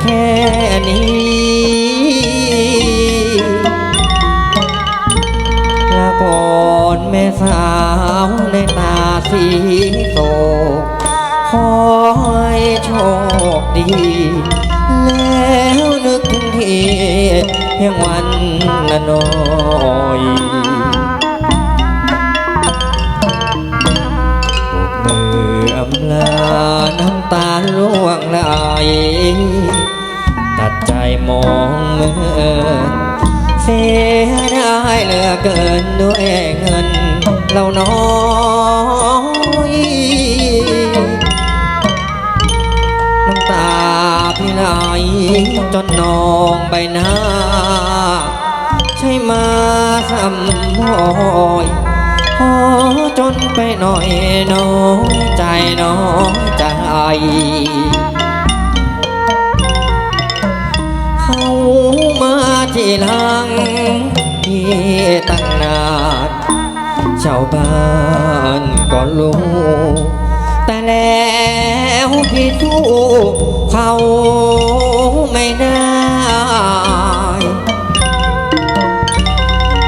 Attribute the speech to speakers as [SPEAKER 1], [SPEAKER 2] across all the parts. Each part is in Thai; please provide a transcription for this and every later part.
[SPEAKER 1] แค่นี้ลาก่อนแม่สาวในตาสีโศกขอให้โชคดี แล้วนึกถึงทีเพียงวันละน้อยปรบมืออำลาน้ำตาล่วงไหล ดใจมองเมื่อเสียได้เหลือเกินด้วยเงินเราน้อยน้ำตาพี่ไหลจนนองใบหน้า ใช่มาซ้ำหอยพอจนไปหน่อยน้อยใจน้อยใจ ทีหลังพี่ตั้งนานชาวบ้านก็รู้แต่แล้วพี่สู้เขาไม่ได้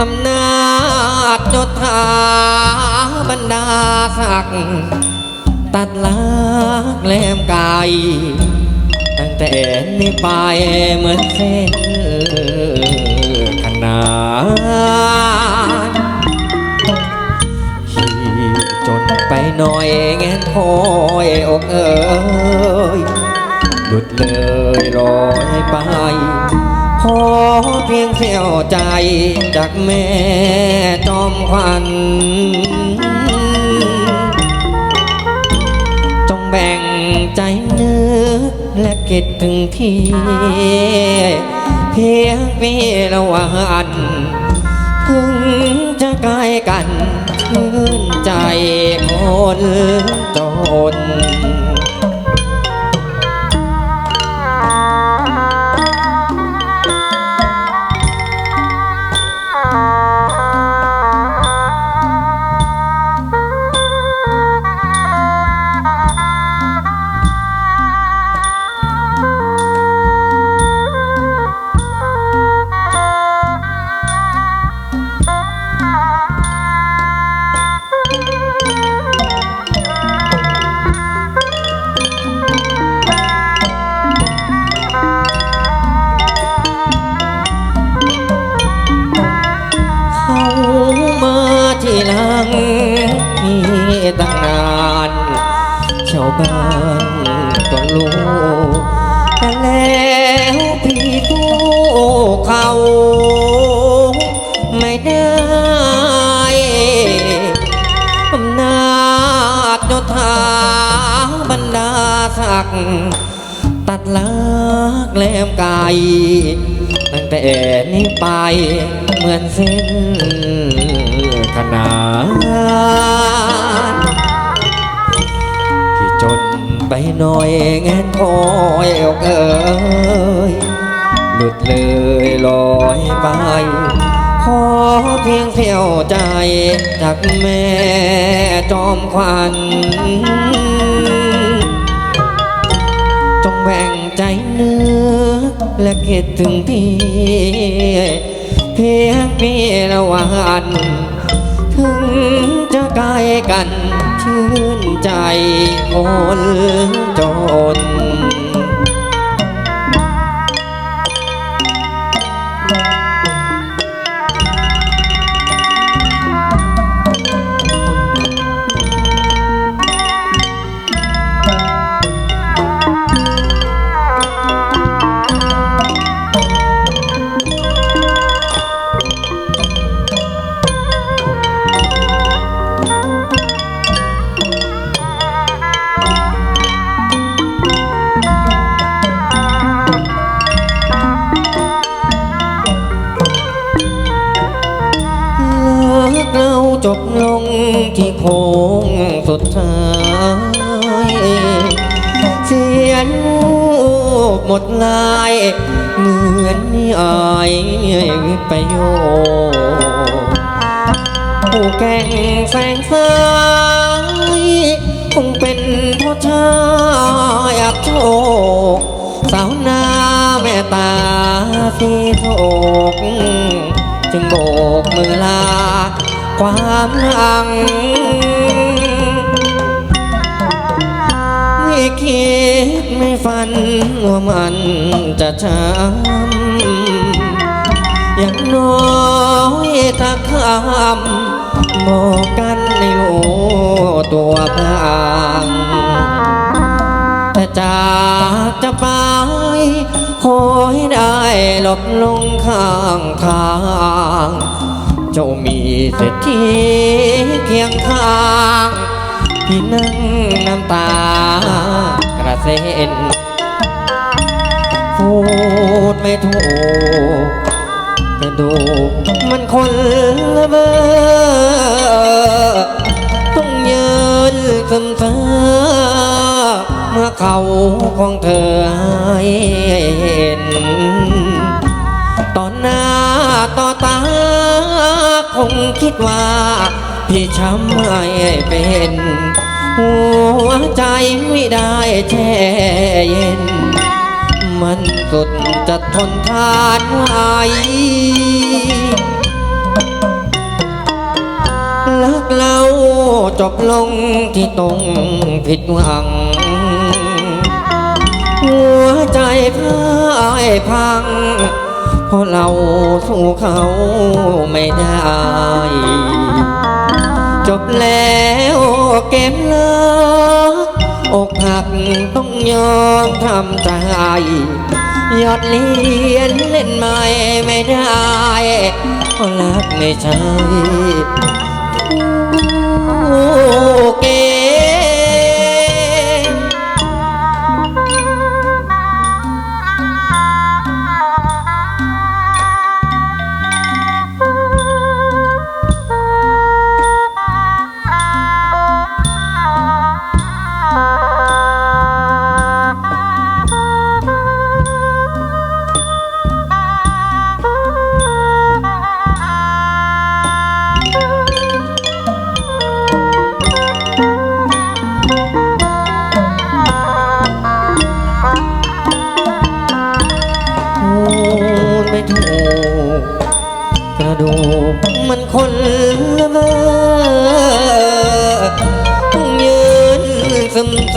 [SPEAKER 1] อำนาจยศถาบรรดาศักดิ์ตัดลักแหลมกาย แต่นี้ไปเหมือนเส้นขนานขี่จนไปหน่อยแงนคอยอกเอ่ยหลุดเลยลอยไปขอเพียงเสียวใจจากแม่จอมขวัญจงแบ่ง คิดถึงที่เพียงเวลาวันถึงจะใกล้กันชื่นใจคนจน ตั้งนานชาวบ้านก็รู้แต่แล้วพี่ตู้เขาไม่ได้อำนาจยศถาบรรดาศักดิ์ตัดลักแหลมกายตั้งแต่นี้ไปเหมือนเส้นขนาน ที่จนไปหน่อยแงนคอยอเอ่ยหลุดเลยลอยไป ขอเพียงเสียวใจจากแม่จอมขวัญจงแบ่งใจเนึกและคิดถึงพี่เพียงพี่ละวันถึง จะใกล้กันชื่นใจคนจน ที่โค้งสุดท้ายเสียนหมดลายเหมือนนิยายไปโยผู้แก่งแสงสายคงเป็นพราะชายอับโชคสาวนาแม่ตาสีโศกจึงโบกมือลา ความหลังไม่คิดไม่ฝันว่ามันจะช้ำอย่างน้อยตะคำบอกกันในโลตัวพลางแต่จากจะไปขอให้ได้หลบลงข้างทาง จ้ามีเศรษฐีเคียงข้างพี่นั่งน้ำตากระเซ็นพูดไม่ถูกกระดูกมันคนละเบอร์ต้องยืนซึมเซอเมื่อเขาของเธอให้เห็นต่อหน้าต่อตา คงคิดว่าพี่ช้ำไม่เป็น หัวใจไม่ได้แช่เย็น มันสุดจะทนทานไหวลักเราจบลงที่ตรงผิดหวัง หัวใจพ่ายพัง เพราะเราสู้เขาไม่ได้ จบแล้วเกมเลิกอกหักต้องยอมทำใจยอดเลียนเล่นไม่ไม่ได้เพราะรักไม่ใช่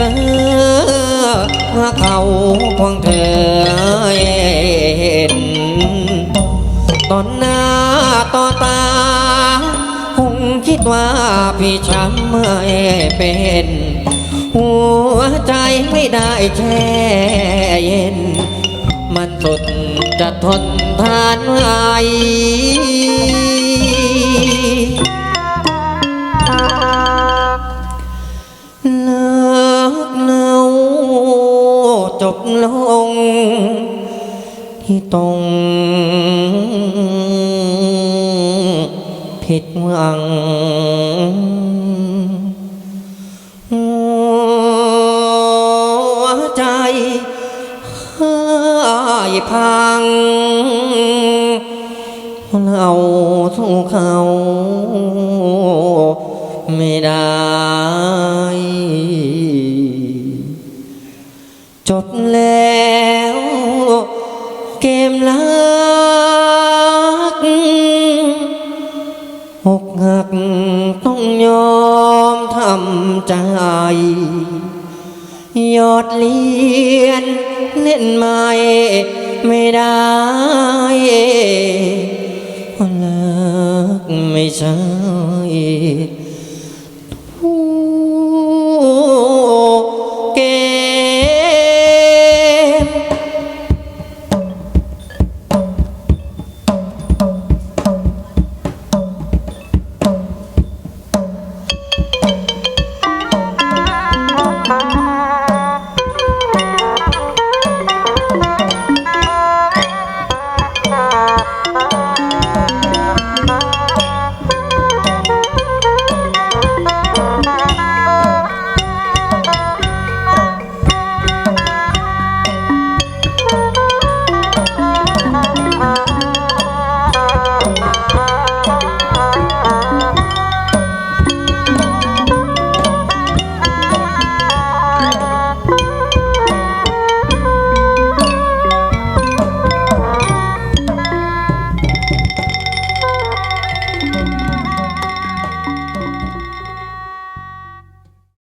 [SPEAKER 1] ซึมเซอเขาควงเธอเห็นตอนหน้าต่อตา คงคิดว่าพี่ช้ำไม่เป็น หัวใจไม่ได้แช่เย็น มันสุดจะทนทานไหว จบลง ที่ตรงผิดหวังหัวใจหายพังเราสู้เขา ไม่ได้ อกหักต้องยอมทำใจยอดเลียนเล่นไม่ไม่ได้เพราะรักไม่ใช่